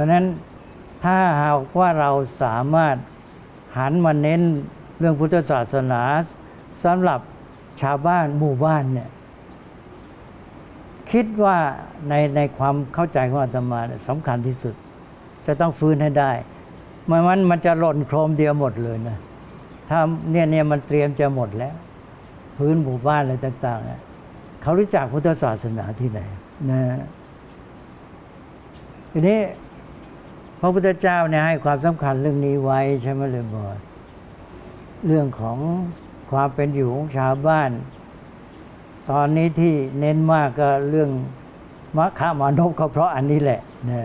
ราะนั้นถ้าหากว่าเราสามารถหันมาเน้นเรื่องพุทธศาสนาสำหรับชาวบ้านหมู่บ้านเนี่ยคิดว่าในในความเข้าใจของอาตมาสำคัญที่สุด จะต้องฟื้นให้ได้ไมันมันมันจะหล่นโครมเดียวหมดเลยนะถ้าเนี่ยเนี่ยมันเตรียมจะหมดแล้ว พื้นหมู่บ้านอะไรต่างๆเขารู้จักพุทธศาสนาที่ไหนนะทีนี้ พระพุทธเจ้าเนี่ยให้ความสำคัญเรื่องนี้ไว้ใช่ไหมเลยบอกเรื่องของความเป็นอยู่ของชาวบ้าน ตอนนี้ที่เน้นมากก็เรื่องมะขามานพก็เพราะอันนี้แหละนะ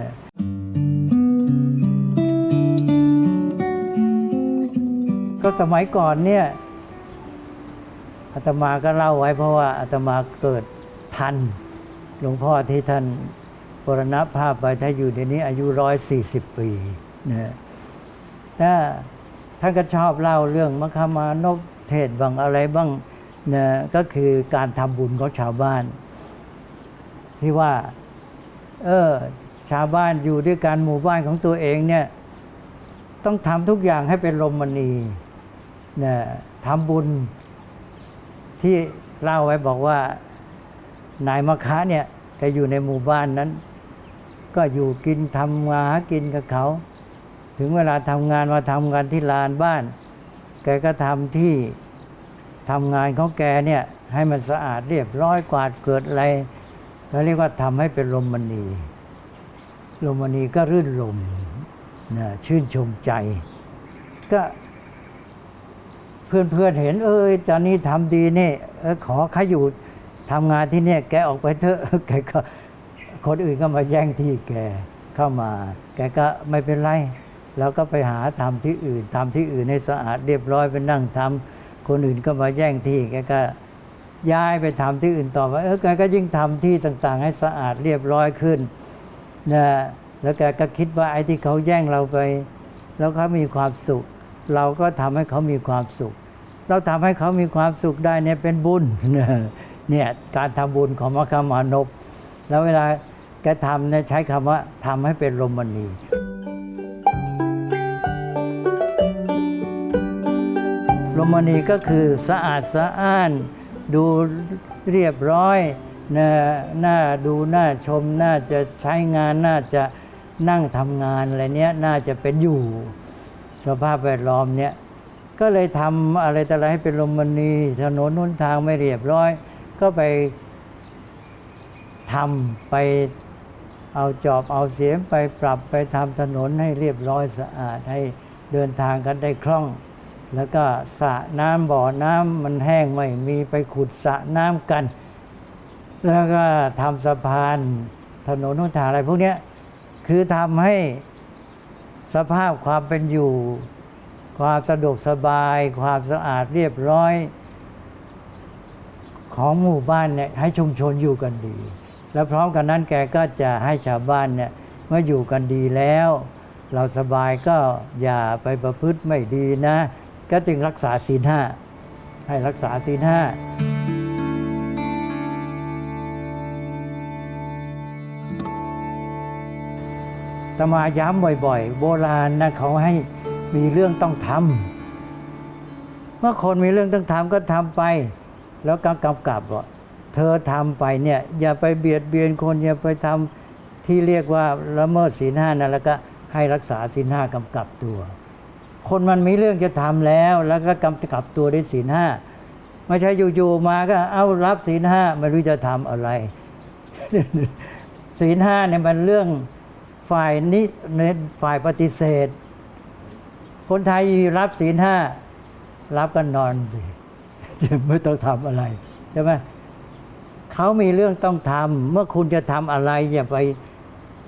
ก็สมัยก่อนเนี่ยอาตมาก็เล่าไว้เพราะว่าอาตมาเกิดทันหลวงพ่อที่ท่าน ปรณภาพไปถ้าอยู่ในนี้อายุร้อยสี่สิบปีนะถ้าท่านก็ชอบเล่าเรื่องมะขามานพเทศบางอะไรบ้างนะก็คือการทำบุญของชาวบ้าน ที่ว่า เออ ชาวบ้านอยู่ด้วยกันหมู่บ้านของตัวเองเนี่ย ต้องทำทุกอย่างให้เป็นลมมณีนะทำบุญที่เล่าไว้บอกว่านายมะคะเนี่ยแกอยู่ในหมู่บ้านนั้น ก็อยู่กินทำงานหากินกับเขา ถึงเวลาทำงานมาทำงานที่ลานบ้าน แกก็ทำที่ทำงานของแกเนี่ยให้มันสะอาดเรียบร้อยกวาดเกิดอะไรเขาเรียกว่าทำให้เป็นลมมณีลมมณีก็รื่นลมนะชื่นชมใจ ก็เพื่อนเพื่อนๆเห็น เอ้ยตอนนี้ทำดีเนี่ยเอขอใครอยู่ทำงานที่เนี่ยแกออกไปเถอะแกก็ คนอื่นก็มาแย่งที่แกเข้ามา แกก็ไม่เป็นไรเราก็ไปหาทำที่อื่นทำที่อื่นให้สะอาดเรียบร้อยไปนั่งทำคนอื่นก็มาแย่งที่แกก็ย้ายไปทำที่อื่นต่อไปเออแกก็ยิ่งทำที่ต่างๆ ให้สะอาดเรียบร้อยขึ้นนะแล้วแกก็คิดว่าไอ้ที่เขาแย่งเราไป แล้วเขามีความสุข เราก็ทำให้เขามีความสุข เราทำให้เขามีความสุขได้เนี่ยเป็นบุญเนี่ยการทำบุญของมรรคมานพแล้วเวลา แกทำเนี่ยใช้คำว่าทำให้เป็นลมมณีลมณีก็คือสะอาดสะอ้าน ดูเรียบร้อยนะน่าดูน่าชมน่าจะใช้งานน่าจะนั่งทำงานอะไรเนี้ยน่าจะเป็นอยู่ สภาพแวดล้อมเนี้ยก็เลยทำอะไรแต่อะไรให้เป็นลมณีถนนนุนทางไม่เรียบร้อย ก็ไปทำไป เอาจอบเอาเสียมไปปรับไปทำถนนให้เรียบร้อยสะอาดให้เดินทางกันได้คล่อง แล้วก็สระน้ำบ่อน้ำมันแห้งไม่มีไปขุดสระน้ำกัน แล้วก็ทำสะพานถนนนุนทางอะไรพวกนี้คือทำให้สภาพความเป็นอยู่ ความสะดวกสบาย ความสะอาดเรียบร้อย ของหมู่บ้านเนี่ยให้ชุมชนอยู่กันดี แล้วพร้อมกันนั้นแกก็จะให้ชาวบ้านเนี่ยเมื่ออยู่กันดีแล้ว เราสบายก็อย่าไปประพฤติไม่ดีนะ ก็จึงรักษาศีลห้าให้รักษาศีลห้าตมาย้ำบ่อยๆ โบราณนะเขาให้มีเรื่องต้องทำเมื่อคนมีเรื่องต้องทำก็ทำไป แล้วก็กำกับว่า เธอทำไปเนี่ยอย่าไปเบียดเบียนคนอย่าไปทำที่เรียกว่าละเมิดศีลห้านะแล้วก็ให้รักษาศีลห้ากำกับตัว คนมันมีเรื่องจะทำแล้ว แล้วก็กำกับตัวด้วยศีลห้าไม่ใช่อยู่ๆมาก็เอารับศีลห้าไม่รู้จะทำอะไร ศีลห้าเนี่ยมันเรื่องฝ่ายนิฝ่ายปฏิเสธ คนไทยรับศีลห้ารับกันนอนไม่ต้องทำอะไรใช่ไหม เขามีเรื่องต้องทำเมื่อคุณจะทำอะไรอย่าไป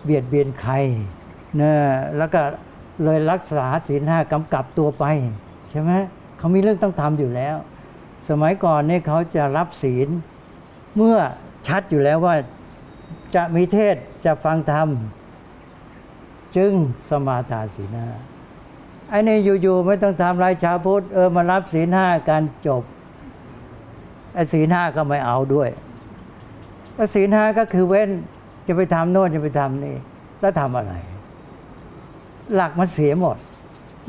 เบียดเบียนใครนะแล้วก็เลยรักษาศีลห้ากำกับตัวไปใช่ไหมเขามีเรื่องต้องทำอยู่แล้ว สมัยก่อนเนี่ยเขาจะรับศีล เมื่อชัดอยู่แล้วว่าจะมีเทศจะฟังธรรม จึงสมาทานศีลห้าไอ้นี่อยู่ๆไม่ต้องทำไรชาวพุทธเออมารับศีลห้าการจบไอ้ศีลห้าก็ไม่เอาด้วย แล้วศีลห้าก็คือเว้นจะไปทำโน่นจะไปทำนี่แล้วทำอะไร หลักมันเสียหมด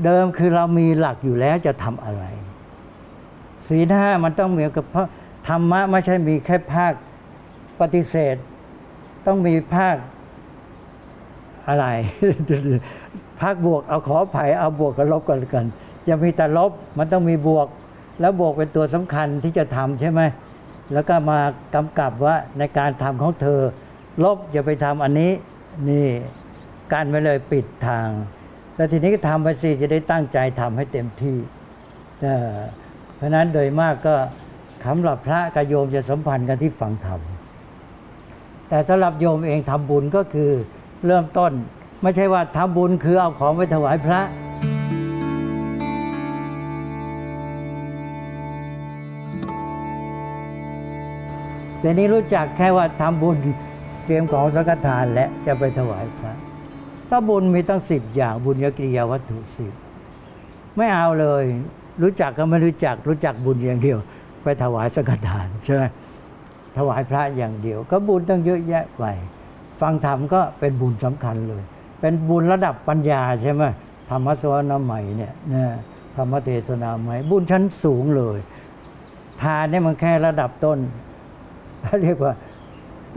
เดิมคือเรามีหลักอยู่แล้วจะทำอะไร ศีลห้ามันต้องเหมือนกับเพราะธรรมะไม่ใช่มีแค่ภาคปฏิเสธ ต้องมีภาคอะไร ภาคบวกเอาขอไผ่เอาบวกกับลบกันกันอย่ามีแต่ลบมันต้องมีบวก แล้วบวกเป็นตัวสำคัญที่จะทำใช่ไหม แล้วก็มากำกับว่าในการทำของเธอ ลบอย่าไปทำอันนี้นี่การไว้เลยปิดทาง แล้วทีนี้ก็ทำไปสิจะได้ตั้งใจทำให้เต็มที่เพราะฉะนั้นโดยมากก็สำหรับพระกับโยมจะสัมพันธ์กันที่ฟังธรรมแต่สำหรับโยมเองทำบุญก็คือเริ่มต้น ไม่ใช่ว่าทำบุญคือเอาของไปถวายพระ แต่นี้รู้จักแค่ว่าทำบุญเตรียมของสังฆทานและจะไปถวายพระพระบุญมีตั้งสิบอย่างบุญญกิริยาวัตถุสิบไม่เอาเลย รู้จักก็ไม่รู้จัก รู้จักบุญอย่างเดียว ไปถวายสังฆทานใช่ไหมถวายพระอย่างเดียว ก็บุญตั้งเยอะแยะไปฟังธรรมก็เป็นบุญสำคัญเลย เป็นบุญระดับปัญญาใช่ไหมธรรมสวนาใหม่เนี่ยนะธรรมเทศนาใหม่บุญชั้นสูงเลย ทานเนี่ยมันแค่ระดับต้น เรียกว่า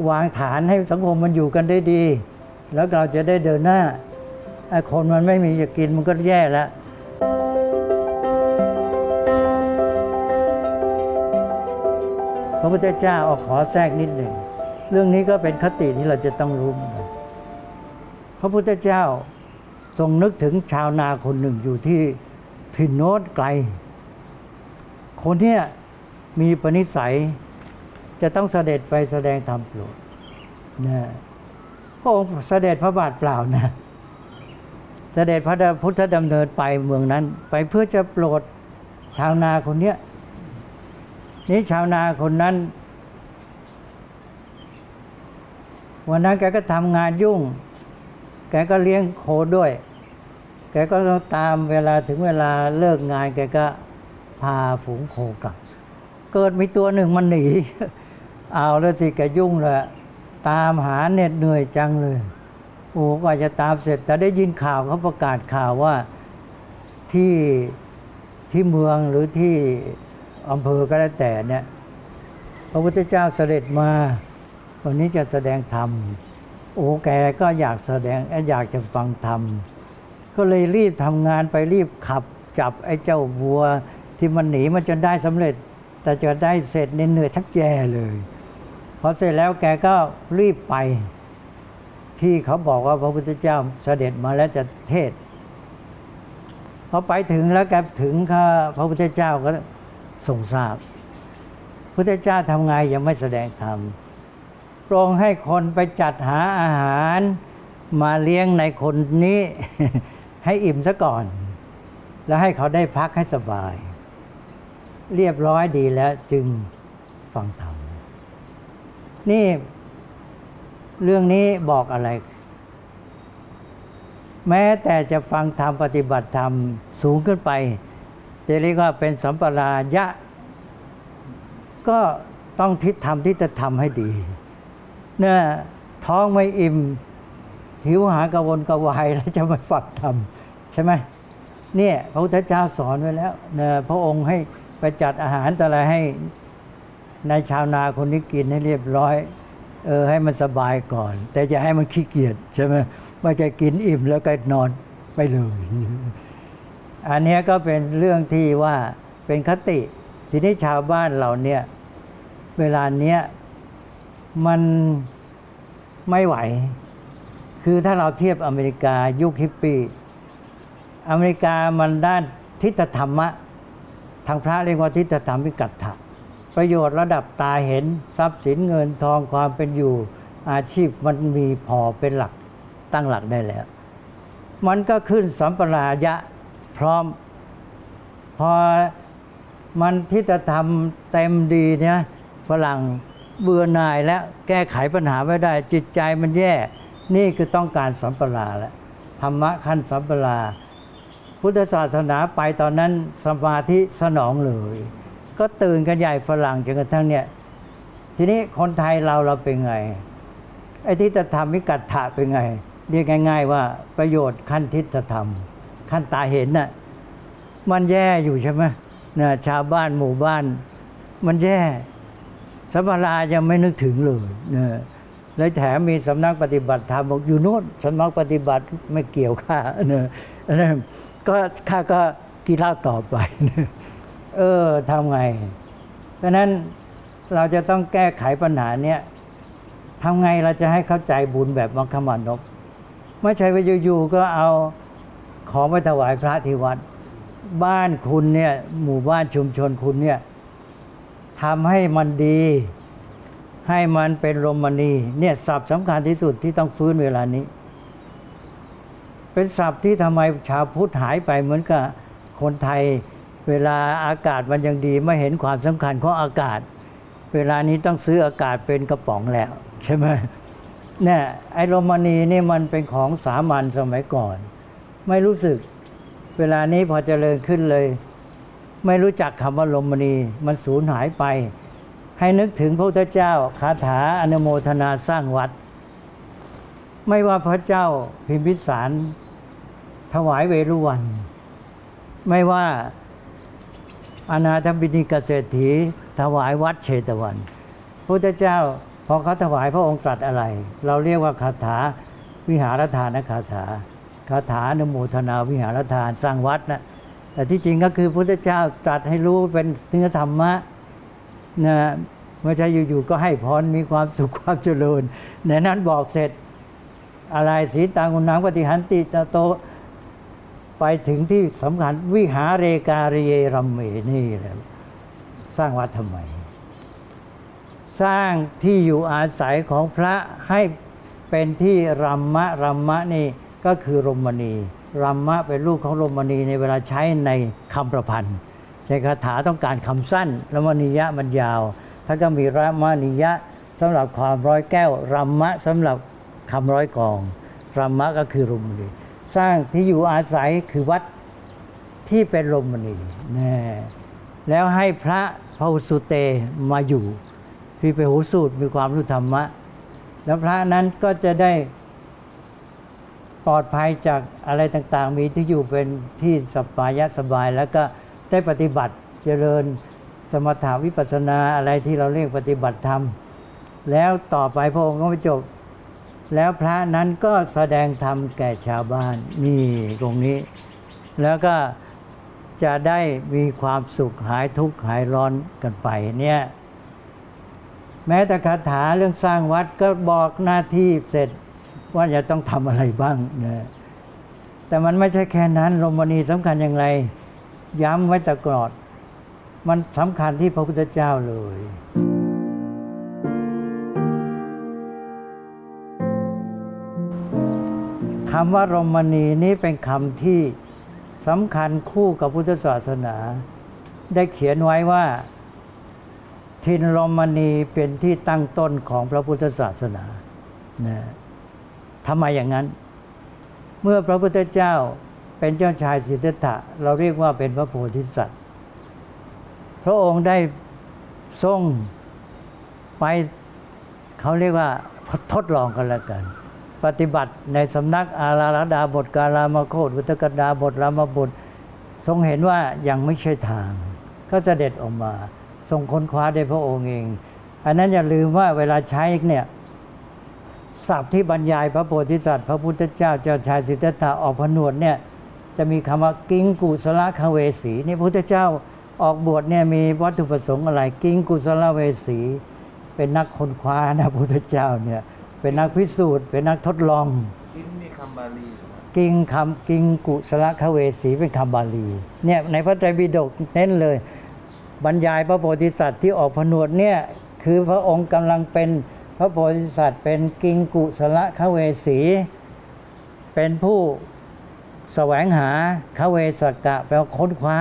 วางฐานให้สังคมมันอยู่กันได้ดี แล้วเราจะได้เดินหน้าไอ้คนมันไม่มีจะกินมันก็แย่แล้วพระพุทธเจ้าเอาขอแทรกนิดหนึ่ง เรื่องนี้ก็เป็นคติที่เราจะต้องรู้ พระพุทธเจ้าทรงนึกถึงชาวนาคนหนึ่งอยู่ที่ถิ่นโน้นไกล คนเนี้ยมีปณิสัย จะต้องเสด็จไปแสดงธรรมโปรดนะพระองค์เสด็จพระบาทเปล่านะเสด็จพระพุทธดำเนินไปเมืองนั้น ไปเพื่อจะโปรดชาวนาคนเนี้ยนี่ชาวนาคนนั้น วันนั้นแกก็ทำงานยุ่ง แกก็เลี้ยงโคด้วย แกก็ต้องตามเวลาถึงเวลาเลิกงาน แกก็พาฝูงโคกลับ เกิดมีตัวหนึ่งมันหนี เอาแล้วสิแกยุ่งเลยตามหาเหน็ดเหนื่อยจังเลย โอ้กว่าจะตามเสร็จ แต่ได้ยินข่าวเขาประกาศข่าวว่าที่ที่เมืองหรือที่อำเภอก็แล้วแต่เนี่ยพระพุทธเจ้าเสด็จมา วันนี้จะแสดงธรรม โอ้แกก็อยากแสดงอยากจะฟังธรรม ก็เลยรีบทำงานไปรีบขับจับไอ้เจ้าวัวที่มันหนีมันจนได้สำเร็จ แต่จะได้เสร็จเหนื่อยทักแย่เลย พอเสร็จแล้วแกก็รีบไป ที่เขาบอกว่าพระพุทธเจ้าเสด็จมาแล้วจะเทศพอไปถึงแล้วแกถึงค่ะพระพุทธเจ้าก็ทรงทราบพุทธเจ้าทำไงยังไม่แสดงธรรมโปรงให้คนไปจัดหาอาหารมาเลี้ยงในคนนี้ ให้อิ่มซะก่อน แล้วให้เขาได้พักให้สบาย เรียบร้อยดีแล้วจึงฟังธรรม นี่ เรื่องนี้บอกอะไร แม้แต่จะฟังธรรมปฏิบัติธรรมสูงขึ้นไปจะเรียกว่าเป็นสัมปรายะ ก็ต้องทิศทำที่จะทำให้ดีเนี่ยท้องไม่อิ่ม หิวหากระวนกระวายแล้วจะไม่ฝักทำใช่ไหมเนี่ยพระพุทธเจ้าสอนไว้แล้วเนี่ยพระองค์ให้ไปจัดอาหารแต่อะไรให้ นายชาวนาคนนี้กินให้เรียบร้อยเออให้มันสบายก่อน แต่จะให้มันขี้เกียจใช่ไหมไม่จะกินอิ่มแล้วก็นอนไปเลยอันนี้ก็เป็นเรื่องที่ว่าเป็นคติ ทีนี้ชาวบ้านเราเนี่ยเวลาเนี้ยมันไม่ไหว คือถ้าเราเทียบอเมริกายุคฮิปปี้อเมริกามันด้านทิฏฐธรรมะ ทางพระเรียกว่าทิฏฐธรรมิกัตถะ ประโยชน์ระดับตาเห็นทรัพย์สินเงินทองความเป็นอยู่อาชีพมันมีพอเป็นหลักตั้งหลักได้แล้ว มันก็ขึ้นสัมปรายะพร้อม พอมันที่จะทำเต็มดีเนี่ยฝรั่งเบื่อหน่ายแล้วแก้ไขปัญหาไม่ได้ จิตใจมันแย่ นี่คือต้องการสัมปราแล้วธรรมะขั้นสัมปรา พุทธศาสนาไปตอนนั้นสมาธิสนองเลย ก็ตื่นกันใหญ่ฝรั่งจนกระทั่งเนี่ยทีนี้คนไทยเราเราเป็นไงไอ้ที่จะทำวิกัตถะเป็นไง เรียกง่าย ๆ ว่าประโยชน์ขั้นทิฏฐธรรม ขั้นตาเห็นน่ะมันแย่อยู่ใช่ไหมนะชาวบ้านหมู่บ้าน มันแย่สัมภารายังไม่นึกถึงเลยนะแล้วแถมมีสำนักปฏิบัติธรรมบอกอยู่โน่นสำนักปฏิบัติไม่เกี่ยวข้านะนนั้นก็ข้าก็กินเหล้าต่อไปนะ เออทำไง เพราะนั้นเราจะต้องแก้ไขปัญหาเนี้ยทำไงเราจะให้เข้าใจบุญแบบมังคมานพไม่ใช่ว่าอยู่ๆก็เอาของไปถวายพระที่วัด บ้านคุณเนี่ยหมู่บ้านชุมชนคุณเนี่ยทำให้มันดี ให้มันเป็นรมณีเนี่ยศัพท์สำคัญที่สุดที่ต้องฟื้นเวลานี้ เป็นศัพท์ที่ทำไมชาวพุทธหายไปเหมือนกับคนไทย เวลาอากาศมันยังดีไม่เห็นความสำคัญของอากาศ เวลานี้ต้องซื้ออากาศเป็นกระป๋องแล้ว ใช่ไหมเนี่ยไอโรมานีนี่มันเป็นของสามัญสมัยก่อน ไม่รู้สึก เวลานี้พอเจริญขึ้นเลย ไม่รู้จักคำว่าโรมานีมันสูญหายไป ให้นึกถึงพระพุทธเจ้าคาถาอนุโมทนาสร้างวัด ไม่ว่าพระเจ้าพิมพิสารถวายเวรุวัน ไม่ว่า อนาถบิณิกเศรษฐีถวายวัดเชตวันพุทธเจ้าพอเขาถวายพระองค์ตรัสอะไร เราเรียกว่าคาถาวิหารทานคาถาคาถาอนุโมทนาวิหารทานสร้างวัดนะแต่ที่จริงก็คือพุทธเจ้าตรัสให้รู้เป็นเนื้อธรรมะนะไม่ใช่อยู่ๆก็ให้พรมีความสุขความเจริญในนั้นบอกเสร็จอะไรสีตังอุนังปฏิหันติตโต ไปถึงที่สำคัญวิหาเรการิเยรัมเมนี่แหละสร้างวัดทำไม สร้างที่อยู่อาศัยของพระให้เป็นที่รัมมะรัมมะนี่ก็คือรมณีรัมมะเป็นลูกของรมณีในเวลาใช้ในคำประพันธ์ใช้คาถาต้องการคำสั้นรมณียะมันยาวถ้าก็มีรัมมณียะสำหรับความร้อยแก้วรัมมะสำหรับคำร้อยกองรัมมะก็คือรมณี สร้างที่อยู่อาศัยคือวัดที่เป็นรมณีนะแล้วให้พระพระหุสุเตมาอยู่พี่ไปหูสูตรมีความรู้ธรรมะ แล้วพระนั้นก็จะได้ปลอดภัยจากอะไรต่างๆ มีที่อยู่เป็นที่สบายสบาย แล้วก็ได้ปฏิบัติเจริญสมถาวิปัสสนาอะไรที่เราเรียกปฏิบัติธรรม แล้วต่อไปพระองค์ก็ไม่จบ แล้วพระนั้นก็แสดงธรรมแก่ชาวบ้านนี่ตรงนี้ แล้วก็จะได้มีความสุขหายทุกข์หายร้อนกันไปเนี่ยแม้แต่คาถาเรื่องสร้างวัดก็บอกหน้าที่เสร็จว่าจะต้องทำอะไรบ้างนะแต่มันไม่ใช่แค่นั้นลมณีสำคัญอย่างไร ย้ำไว้แตกอด มันสำคัญที่พระพุทธเจ้าเลย คำว่ารมณีนี้เป็นคำที่สำคัญคู่กับพุทธศาสนา ได้เขียนไว้ว่า ทินรมณีเป็นที่ตั้งต้นของพระพุทธศาสนานะทำไมอย่างนั้น เมื่อพระพุทธเจ้าเป็นเจ้าชายสิทธัตถะเราเรียกว่าเป็นพระโพธิสัตว์ พระองค์ได้ทรงไปเขาเรียกว่าทดลองกันแล้วกัน ปฏิบัติในสำนักอาราลดาบทกาลามโคตวุตกดาบทรามบททรงเห็นว่ายังไม่ใช่ทาง ก็เสด็จออกมา ทรงค้นคว้าได้พระองค์เอง อันนั้นอย่าลืมว่าเวลาใช้เนี่ยศัพท์ที่บรรยายพระโพธิสัตว์ พระพุทธเจ้าเจ้าชายสิทธัตถะออกผนวดเนี่ยจะมีคำว่ากิงกุสละคเวสีนี่พุทธเจ้าออกบวชเนี่ยมีวัตถุประสงค์อะไรกิงกุสละเวสี เป็นนักค้นคว้านะพุทธเจ้าเนี่ย เป็นนักพิสูจน์ เป็นนักทดลองที่นี่คำบาลีเหรอครับกิงคำกิงกุสละคเวสีเป็นคำบาลีเนี่ยในพระไตรปิฎกเน้นเลย บรรยายพระโพธิสัตว์ที่ออกผนวดเนี่ยคือพระองค์กำลังเป็นพระโพธิสัตว์ เป็นกิงกุสละคเวสี เป็นผู้แสวงหาคเวสกะแปลว่าค้นคว้า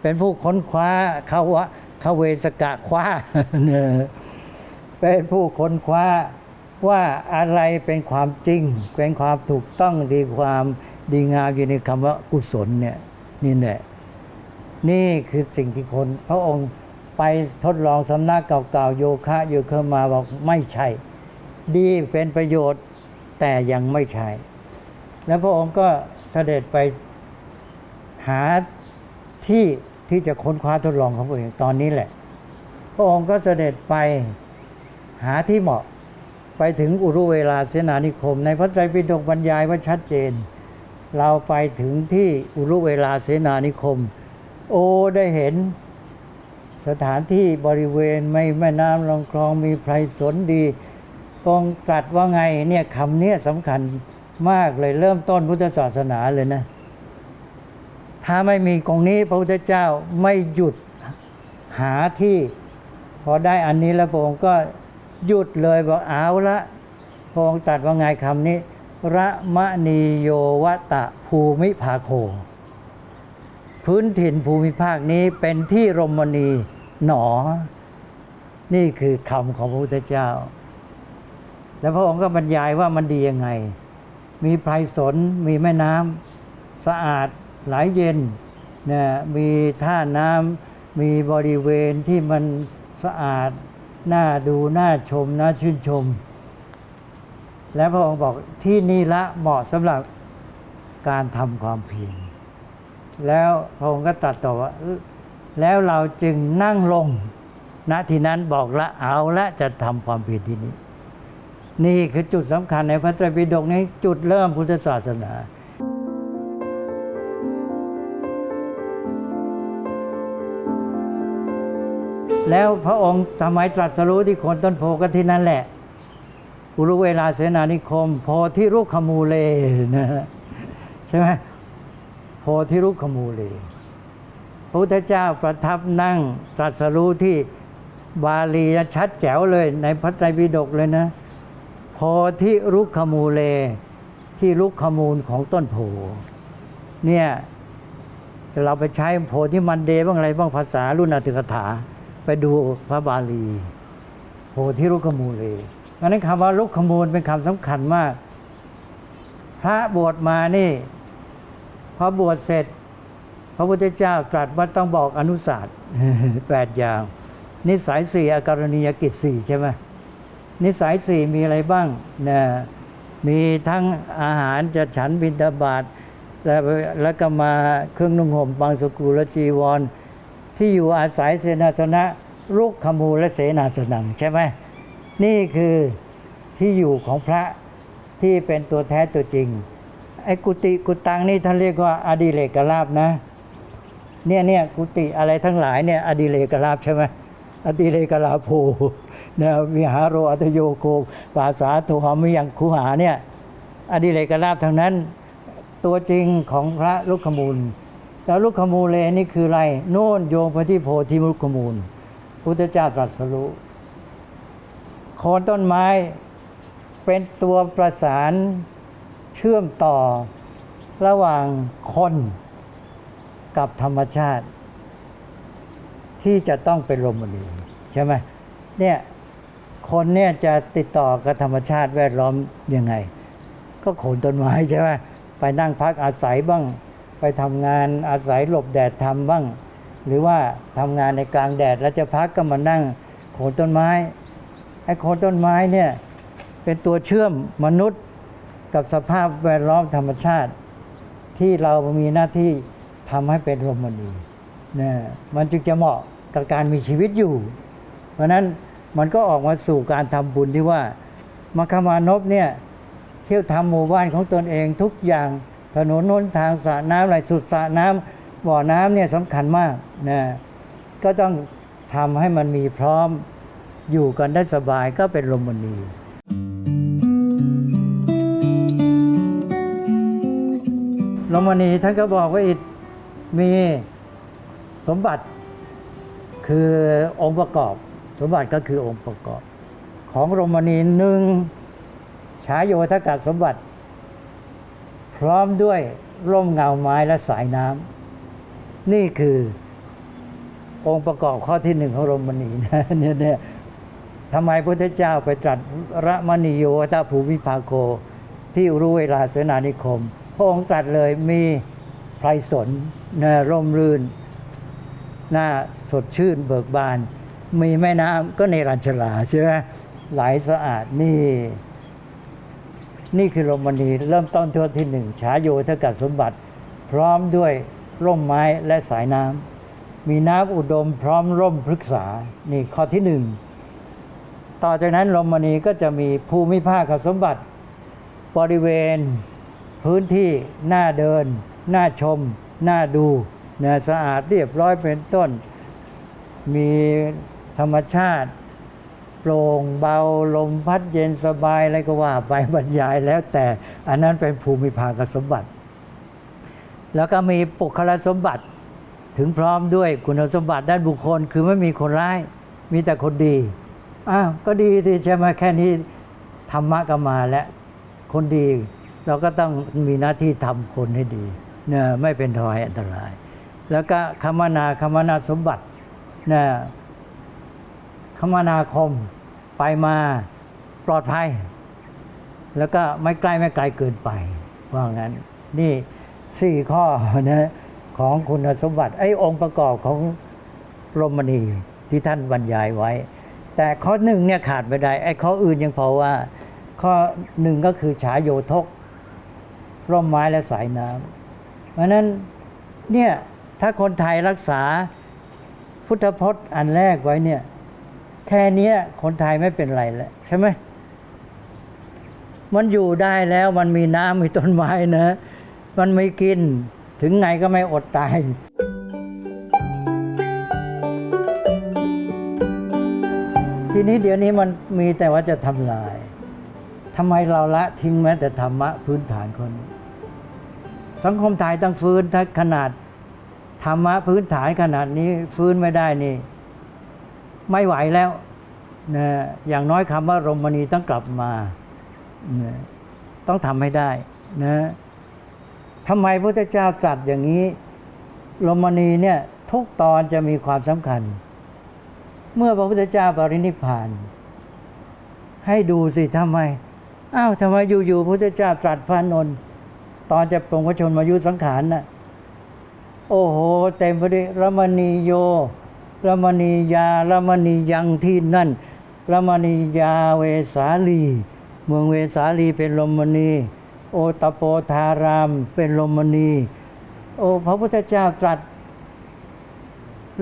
เป็นผู้ค้นคว้าคาวะคเวสกะคว้าเนี่ยเป็นผู้ค้นคว้า ว่าอะไรเป็นความจริง เป็นความถูกต้องดีความดีงามอยู่ในคำว่ากุศลเนี่ยนี่แหละนี่คือสิ่งที่คน พระองค์ไปทดลองสำนักเก่าๆโยคะโยเคมาบอกไม่ใช่ ดีเป็นประโยชน์แต่ยังไม่ใช่ แล้วพระองค์ก็เสด็จไปหาที่ที่จะค้นคว้าทดลองของพระองค์ตอนนี้แหละ พระองค์ก็เสด็จไปหาที่เหมาะ ไปถึงอุรุเวลาเสนานิคม ในพระไตรปิฎกบรรยายว่าชัดเจน เราไปถึงที่อุรุเวลาเสนานิคม โอ้ได้เห็นสถานที่บริเวณไม่แม่น้ำลำคลองมีไพรสนดีพระองตรัสว่าไงเนี่ยคำเนี้ยสำคัญมากเลยเริ่มต้นพุทธศาสนาเลยนะ ถ้าไม่มีตรงนี้พระพุทธเจ้าไม่หยุดหาที่ พอได้อันนี้แล้วพระองค์ก็ หยุดเลยบอกเอาละพระองค์ตรัสว่าไงคำนี้ระมณีโยวตะภูมิภาโค พื้นถิ่นภูมิภาคนี้เป็นที่รมณีหนอ นี่คือคำของพระพุทธเจ้า แล้วพระองค์ก็บรรยายว่ามันดียังไง มีไพรสน มีแม่น้ำสะอาดไหลเย็นนะมีท่าน้ำมีบริเวณที่มันสะอาด น่าดูน่าชมน่าชื่นชม และพระองค์บอกที่นี่ละเหมาะสำหรับการทำความเพียรแล้วพระองค์ก็ตรัสต่อว่าแล้วเราจึงนั่งลงณที่นั้นบอกละเอาละจะทำความเพียรที่นี้ นี่คือจุดสำคัญในพระไตรปิฎกนี้จุดเริ่มพุทธศาสนา แล้วพระองค์ทำไมตรัสรู้ที่โคนต้นโพก็ที่นั่นแหละ อุรุเวลาเสนานิคม โพธิรุกขมูเลนะใช่ไหมโพธิรุกขมูเลพระพุทธเจ้าประทับนั่งตรัสรู้ที่บาลีชัดแจ๋วเลย ในพระไตรปิฎกเลยนะ โพธิรุกขมูเล ที่รุกขมูลของต้นโพเนี่ยเราไปใช้โพธิมันเดบ้างอะไรบ้างภาษารุ่นอติกถา ไปดูพระบาลีโพธิรุกขมูเลเพราะนั้นคำว่ารุกขมูลเป็นคำสำคัญมาก พระบวชมานี่พอบวชเสร็จ พระพุทธเจ้าตรัสว่าต้องบอกอนุศาสตร์แปดอย่าง นิสัยสี่อาการณียกิจสี่ใช่ไหมนิสัยสี่มีอะไรบ้างนะมีทั้งอาหารจะฉันบิณฑบาตแล้วแล้วก็มาเครื่องนุ่งห่มบางสกุลละจีวร ที่อยู่อาศัยเสนาสนะรุกขมูลและเสนาสนังใช่ไหมนี่คือที่อยู่ของพระที่เป็นตัวแท้ตัวจริงไอ้กุฏิกุตังนี่ท่านเรียกว่าอดิเลกลาบนะเนี่ยเนี่ยกุฏิอะไรทั้งหลายเนี่ยอดิเลกลาบใช่ไหมอดิเลกลาโภนะวิหารโรอัตโยโกปาสาโทหามิยังคุหาเนี่ยอดิเลกลาบทั้งนั้น ตัวจริงของพระลูกขมูล แล้วลูกขมูลเลนี่คืออะไร โน่นโยงไปที่โพธิลูกขมูล พุทธเจ้าตรัสรู้โคนต้นไม้เป็นตัวประสานเชื่อมต่อระหว่างคนกับธรรมชาติ ที่จะต้องเป็นลมณีใช่ไหมเนี่ยคนเนี่ยจะติดต่อกับธรรมชาติแวดล้อมยังไง ก็โคนต้นไม้ใช่ไหมไปนั่งพักอาศัยบ้าง ไปทำงานอาศัยหลบแดดทำบ้าง หรือว่าทำงานในกลางแดดแล้วจะพักก็มานั่งโคนต้นไม้ไอ้โคนต้นไม้เนี่ยเป็นตัวเชื่อมมนุษย์กับสภาพแวดล้อมธรรมชาติ ที่เรามีหน้าที่ทำให้เป็นลมณีนะมันจึงจะเหมาะกับการมีชีวิตอยู่ เพราะนั้นมันก็ออกมาสู่การทำบุญที่ว่ามัคคมานพเนี่ยเที่ยวทำหมู่บ้านของตนเองทุกอย่าง ถนนหนทางสระน้ำอะไรสุดสระน้ำบ่อน้ำเนี่ยสำคัญมากนะก็ต้องทำให้มันมีพร้อมอยู่กันได้สบายก็เป็นลมณีลมณีท่านก็บอกว่าอิฐมีสมบัติคือองค์ประกอบ สมบัติก็คือองค์ประกอบ ของลมณีหนึ่งฉายโยธกาสมบัติ พร้อมด้วยร่มเงาไม้และสายน้ำนี่คือองค์ประกอบข้อที่หนึ่งของลมณีนะเนี่ยเนี่ยทำไมพระพุทธเจ้าไปตรัสระมณีโยตาภูมิภาโก ที่รู้เวลาเสนานิคม พระองค์ตรัสเลยมีไพรสนนะร่มรื่น หน้าสดชื่นเบิกบาน มีแม่น้ำก็ในรัญชลาใช่ไหมไหลสะอาดนี่ นี่คือรมณีเริ่มต้นทั่วที่หนึ่งฉายโยทกัสมบัติ พร้อมด้วยร่มไม้และสายน้ำมีน้ำอุดมพร้อมร่มพฤกษา นี่ข้อที่หนึ่งต่อจากนั้นรมณีก็จะมีภูมิภาคสมบัติ บริเวณ พื้นที่น่าเดินน่าชมน่าดูนะสะอาดเรียบร้อยเป็นต้น มีธรรมชาติ โปร่งเบาลมพัดเย็นสบายอะไรก็ว่าไปบรรยายแล้วแต่อันนั้นเป็นภูมิภาคสมบัติ แล้วก็มีปุคลสมบัติถึงพร้อมด้วยคุณสมบัติด้านบุคคล คือไม่มีคนร้าย มีแต่คนดีอ้าวก็ดีสิใช่ไหมแค่นี้ธรรมะก็มาแล้วคนดี เราก็ต้องมีหน้าที่ทำคนให้ดีเนี่ยไม่เป็นทอยอันตราย แล้วก็คมนาคมนาสมบัติเนี่ย คมนาคมไปมาปลอดภัย แล้วก็ไม่ใกล้ไม่ไกลเกินไป ว่างั้น นี่สี่ข้อนะของคุณสมบัติไอ้องค์ประกอบของรมณีที่ท่านบรรยายไว้ แต่ข้อหนึ่งเนี่ยขาดไม่ได้ไอ้ข้ออื่นยังพอว่า ข้อหนึ่งก็คือฉายโยทกร่มไม้และสายน้ำเพราะฉะนั้นเนี่ยถ้าคนไทยรักษาพุทธพจน์อันแรกไว้เนี่ย แค่นี้คนไทยไม่เป็นไรแล้วใช่ไหมมันอยู่ได้แล้วมันมีน้ำมีต้นไม้นะ มันไม่กินถึงไงก็ไม่อดตาย ทีนี้เดี๋ยวนี้มันมีแต่ว่าจะทำลายทำไมเราละทิ้งแม้แต่ธรรมะพื้นฐานคน สังคมไทยต้องฟื้นถ้าขนาดธรรมะพื้นฐานขนาดนี้ฟื้นไม่ได้นี่ ไม่ไหวแล้วนะอย่างน้อยคำว่ารมณีต้องกลับมานะต้องทำให้ได้นะทำไมพระพุทธเจ้าตรัสอย่างนี้รมณีเนี่ยทุกตอนจะมีความสำคัญ เมื่อพระพุทธเจ้าปรินิพาน ให้ดูสิทำไมอ้าวทำไมอยู่ๆพระพุทธเจ้าตรัสพระนนท์ตอนจะปรงพระชนมายุสังขารน่ะโอ้โห เต็มไปด้วยรมณีโย รมณียารมณียังที่นั่นรมณียาเวสาลี เมืองเวสาลีเป็นรมณี โอตโปธารามเป็นรมณี โอพระพุทธเจ้าตรัส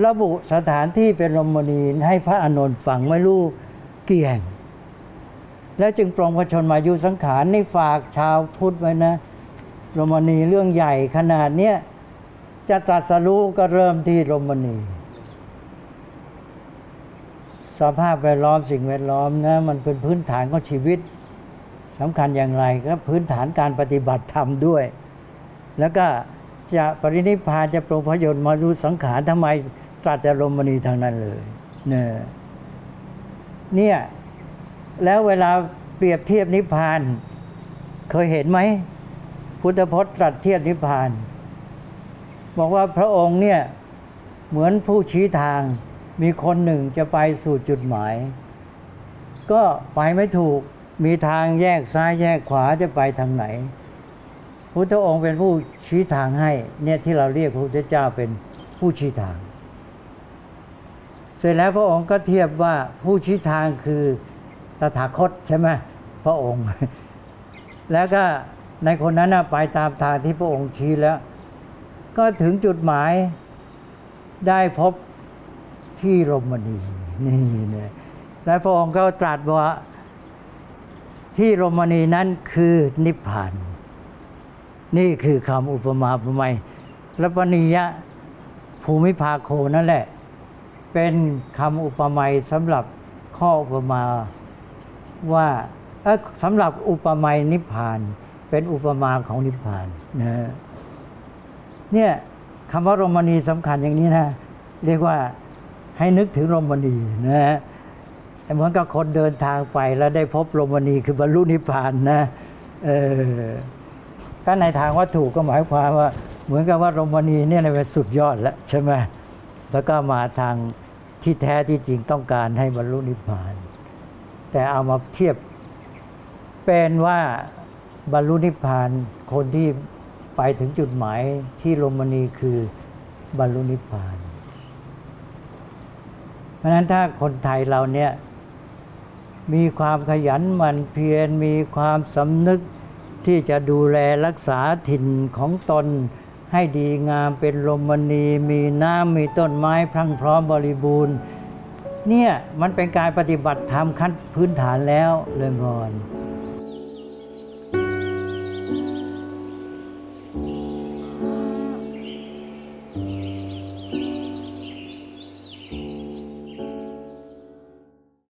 ระบุสถานที่เป็นรมณีให้พระอานนท์ฟังไม่รู้กี่แห่ง แล้วจึงปรองพระชนมายุสังขารในฝากชาวพุทธไว้นะรมณีเรื่องใหญ่ขนาดเนี้ยจะตรัสรู้ก็เริ่มที่รมณี สภาพแวดล้อมสิ่งแวดล้อมนะมันเป็นพื้นฐานของชีวิตสำคัญอย่างไรก็พื้นฐานการปฏิบัติธรรมด้วย แล้วก็จะปรินิพพานจะปรงพยนต์มารู้สังขารทำไมตรัสแต่รมณีทางนั้นเลยเนี่ยเนี่ยแล้วเวลาเปรียบเทียบนิพพาน เคยเห็นไหม พุทธพจน์ตรัสเทียบนิพพาน บอกว่าพระองค์เนี่ยเหมือนผู้ชี้ทาง มีคนหนึ่งจะไปสู่จุดหมาย ก็ไปไม่ถูกมีทางแยกซ้ายแยกขวาจะไปทางไหน พุทธองค์เป็นผู้ชี้ทางให้เนี่ยที่เราเรียกพระพุทธเจ้าเป็นผู้ชี้ทาง เสร็จแล้วพระองค์ก็เทียบว่าผู้ชี้ทางคือตถาคตใช่ไหมพระองค์ แล้วก็ในคนนั้นน่ะไปตามทางที่พระองค์ชี้แล้ว ก็ถึงจุดหมายได้พบ ที่โรมณีนี่เนี่ยแล้วพระองค์ก็ตรัสว่าที่โรมณีนั้นคือนิพพาน นี่คือคำอุปมาอุปไมยและปณิยะภูมิภาโคนั่นแหละ เป็นคำอุปมาสำหรับข้ออุปมาว่าสำหรับอุปมานิพพาน เป็นอุปมาของนิพพานนะฮะเนี่ยคำว่าโรมณีสำคัญอย่างนี้นะ เรียกว่า ให้นึกถึงรมณีนะฮะเหมือนกับคนเดินทางไปแล้วได้พบรมณีคือบรรลุนิพพานนะเออถ้าในทางวัตถุก็หมายความว่า เหมือนกับว่ารมณีเนี่ยเป็นสุดยอดแล้วใช่ไหมแล้วก็มาทางที่แท้ที่จริงต้องการให้บรรลุนิพพาน แต่เอามาเทียบเป็นว่าบรรลุนิพพานคนที่ไปถึงจุดหมายที่รมณีคือบรรลุนิพพาน ราะฉะนั้นถ้าคนไทยเราเนี่ยมีความขยันหมั่นเพียรมีความสำนึกที่จะดูแลรักษาถิ่นของตน ให้ดีงามเป็นลมณีมีน้ำมีต้นไม้พรั่งพร้อมบริบูรณ์ เนี่ยมันเป็นการปฏิบัติธรรมขั้นพื้นฐานแล้วเลยพรโอ้